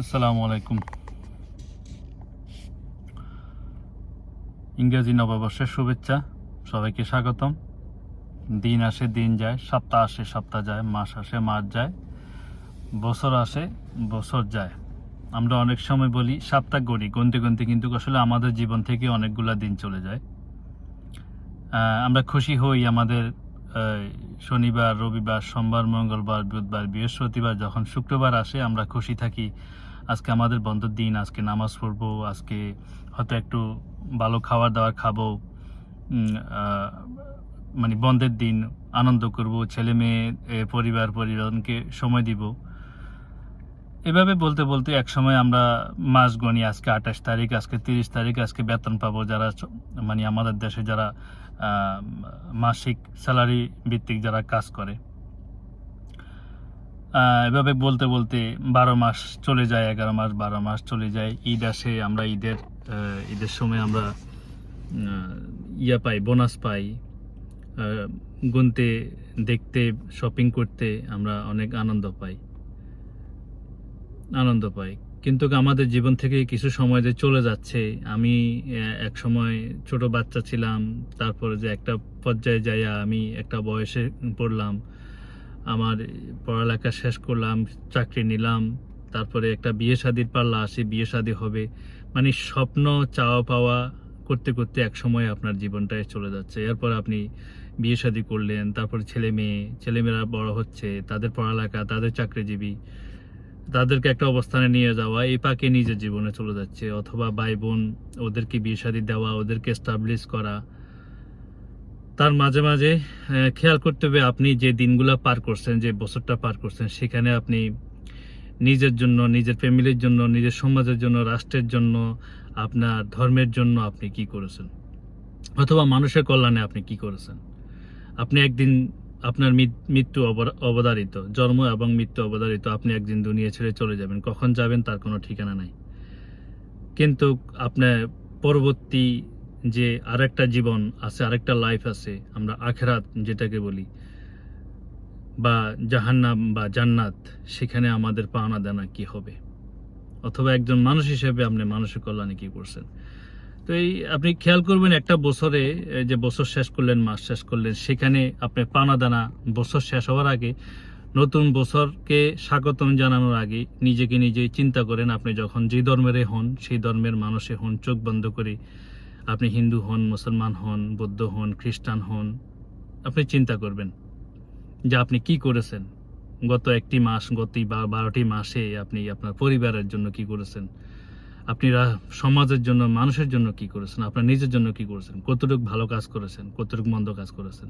আসসালামু আলাইকুম। ইংরেজি নববর্ষের শুভেচ্ছা, সবাইকে স্বাগতম। দিন আসে, দিন যায়, সপ্তাহ আসে, সপ্তাহ যায়, মাস আসে, মাস যায়, বছর আসে, বছর যায়। আমরা অনেক সময় বলি সপ্তাহ গড়ি, গুনতে গুনতে কিন্তু আসলে আমাদের জীবন থেকে অনেকগুলা দিন চলে যায়। আমরা খুশি হই আমাদের শনিবার, রবিবার, সোমবার, মঙ্গলবার, বুধবার, বৃহস্পতিবার যখন শুক্রবার আসে, আমরা খুশি থাকি। আজকে আমাদের বন্ধের দিন, আজকে নামাজ পড়ব, আজকে হয়তো একটু ভালো খাবার দাবার খাব মানে বন্ধের দিন আনন্দ করব, ছেলে মেয়ে পরিবার, পরিজনকে সময় দিব। এভাবে বলতে বলতে এক সময় আমরা মাস গণি আজকে আঠাশ তারিখ, আজকে তিরিশ তারিখ, আজকে বেতন পাবো যারা মানে আমাদের দেশে যারা মাসিক স্যালারি ভিত্তিক যারা কাজ করে। এভাবে বলতে বলতে বারো মাস চলে যায়, এগারো মাস, বারো মাস চলে যায়। ঈদ আসে, আমরা ঈদের ঈদের সময় আমরা ইয়া পাই বোনাস পাই। গুনতে, দেখতে শপিং করতে আমরা অনেক আনন্দ পাই। আনন্দ পাই। কিন্তু আমাদের জীবন থেকে কিছু সময় যে চলে যাচ্ছে, আমি এক সময় ছোট বাচ্চা ছিলাম, তারপরে যে একটা পর্যায়ে যাইয়া আমি একটা বয়সে পড়লাম, আমার পড়ালেখা শেষ করলাম, চাকরি নিলাম, তারপরে একটা বিয়ে শাদির পাল্লা আসে, বিয়ে শাদি হবে। মানে স্বপ্ন, চাওয়া পাওয়া করতে করতে এক সময় আপনার জীবনটাই চলে যাচ্ছে। এরপর আপনি বিয়ে শাদি করলেন, তারপরে ছেলে মেয়ে ছেলেমেয়েরা বড় হচ্ছে, তাদের পড়ালেখা, তাদের চাকরিজীবী। তাদেরকে একটা অবস্থানে নিয়ে যাওয়া, এই পাকে নিজের জীবনে চলে যাচ্ছে, অথবা ভাই বোন ওদেরকে বিয়ে শাদি দেওয়া, ওদেরকে এস্টাবলিশ করা। তার মাঝে মাঝে খেয়াল করতে হবে আপনি যে দিনগুলো পার করছেন, যে বছরটা পার করছেন, সেখানে আপনি নিজের জন্য, নিজের ফ্যামিলির জন্য, নিজের সমাজের জন্য, রাষ্ট্রের জন্য, আপনার ধর্মের জন্য আপনি কি করেছেন? অথবা মানুষের কল্যাণে আপনি কি করেছেন? আপনি একদিন আপনার মৃত্যু অবধারিত, জন্ম এবং মৃত্যু অবধারিত, আপনি একদিন দুনিয়া ছেড়ে চলে যাবেন। কখন যাবেন তার কোনো ঠিকানা নাই। কিন্তু আপনার পরবর্তী যে আরেকটা জীবন আছে, আরেকটা লাইফ আছে, আমরা আখেরাত যেটাকে বলি, বা জাহান্নাম বা জান্নাত, সেখানে আমাদের পাওনা দেনা কি হবে? অথবা একজন মানুষ হিসেবে আপনি মানুষের কল্যাণে কি করছেন? তো এই আপনি খেয়াল করবেন একটা বছরে যে বছর শেষ করলেন, মাস শেষ করলেন, সেখানে আপনি পাওনা দানা বছর শেষ হওয়ার আগে, নতুন বছরকে স্বাগতম জানানোর আগে নিজেকে নিজে চিন্তা করেন, আপনি যখন যে ধর্মের হন, সেই ধর্মের মানুষে হন, চোখ বন্ধ করে আপনি হিন্দু হন, মুসলমান হন, বৌদ্ধ হন, খ্রিস্টান হন, আপনি চিন্তা করবেন যে আপনি কি করেছেন। গত একটি মাস, গত বা- বারোটি মাসে আপনি আপনার পরিবারের জন্য কি করেছেন। আপনি সমাজের জন্য, মানুষের জন্য কি করেছেন? আপনার নিজের জন্য কি করেছেন? কতটুকু ভালো কাজ করেছেন? কতটুকু মন্দ কাজ করেছেন?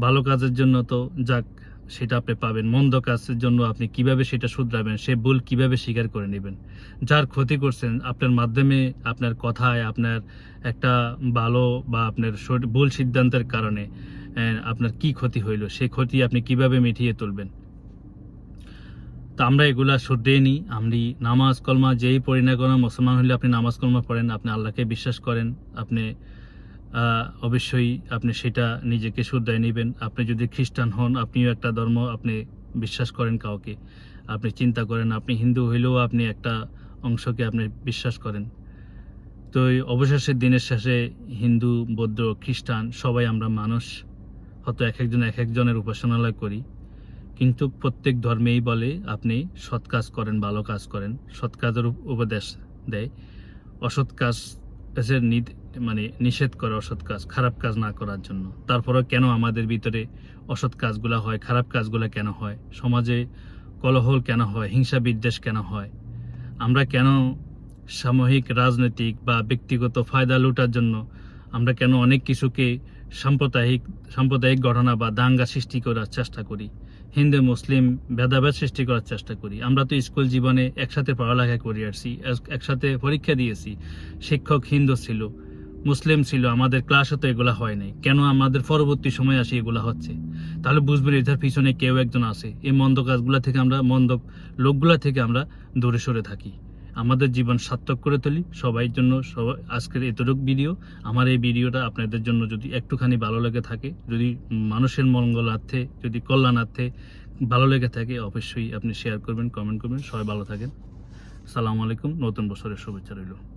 ভালো কাজের জন্য তো যাক, সেটা আপনি পাবেন। মন্দ কাজের জন্য আপনি কীভাবে সেটা শুধরাবেন? সে ভুল কীভাবে স্বীকার করে নেবেন? যার ক্ষতি করছেন, আপনার মাধ্যমে আপনার কথায়, আপনার একটা ভালো বা আপনার ভুল সিদ্ধান্তের কারণে আপনার কি ক্ষতি হইল? সে ক্ষতি আপনি কীভাবে মিটিয়ে তুলবেন? তো আমরা এগুলা শুধরে নিই। আমি নামাজ কলমা যেই পড়ি না কোনো, মুসলমান হলে আপনি নামাজ কলমা পড়েন, আপনি আল্লাহকে বিশ্বাস করেন, আপনি অবশ্যই আপনি সেটা নিজেকে শুধরাই নেবেন। আপনি যদি খ্রিস্টান হন, আপনিও একটা ধর্ম, আপনি বিশ্বাস করেন কাউকে। আপনি চিন্তা করেন, আপনি হিন্দু হইলেও আপনি একটা অংশকে আপনি বিশ্বাস করেন। তো এই অবশেষে দিনের শেষে হিন্দু, বৌদ্ধ, খ্রিস্টান সবাই আমরা মানুষ। হয়তো এক একজন এক একজনের উপাসনালয় করি। কিন্তু প্রত্যেক ধর্মেই বলে, আপনি সৎ কাজ করেন, ভালো কাজ করেন। সৎ কাজের উপদেশ দেয়। অসৎ কাজ এসে মানে নিষেধ করে অসৎ কাজ, খারাপ কাজ না করার জন্য। তারপরেও কেন আমাদের ভিতরে অসৎ কাজগুলো হয়, খারাপ কাজগুলো কেন হয়? সমাজে কলহল কেন হয়? হিংসা বিদ্বেষ কেন হয়? আমরা কেন সামূহিক রাজনৈতিক বা ব্যক্তিগত ফায়দা লুটার জন্য আমরা কেন অনেক কিছুকে সাম্প্রদায়িক সাম্প্রদায়িক ঘটনা বা দাঙ্গা সৃষ্টি করার চেষ্টা করি। হিন্দু, মুসলিম ভেদাভেদ সৃষ্টি করার চেষ্টা করি। আমরা তো স্কুল জীবনে একসাথে পড়ালেখা করে আসছি একসাথে পরীক্ষা দিয়েছি। শিক্ষক হিন্দু ছিল, মুসলিম ছিল, আমাদের ক্লাসে তো এগুলা হয় নাই। কেন আমাদের পরবর্তী সময় আসি এগুলা হচ্ছে? তাহলে বুঝবেন এটার পিছনে কেউ একজন আছে। এই মন্দ কাজগুলা থেকে আমরা, মন্দ লোকগুলা থেকে আমরা দূরে সরে থাকি। আমাদের জীবন সার্থক করে তুলি। সবাই জন্য সবাই আজকের এতটুক ভিডিও আমার এই ভিডিওটা আপনাদের জন্য যদি একটুখানি ভালো লেগে থাকে, যদি মানুষের মঙ্গলার্থে যদি কল্যাণার্থে ভালো লেগে থাকে, অবশ্যই আপনি শেয়ার করবেন কমেন্ট করবেন। সবাই ভালো থাকেন। সালাম আলাইকুম। নতুন বছরের শুভেচ্ছা রইল।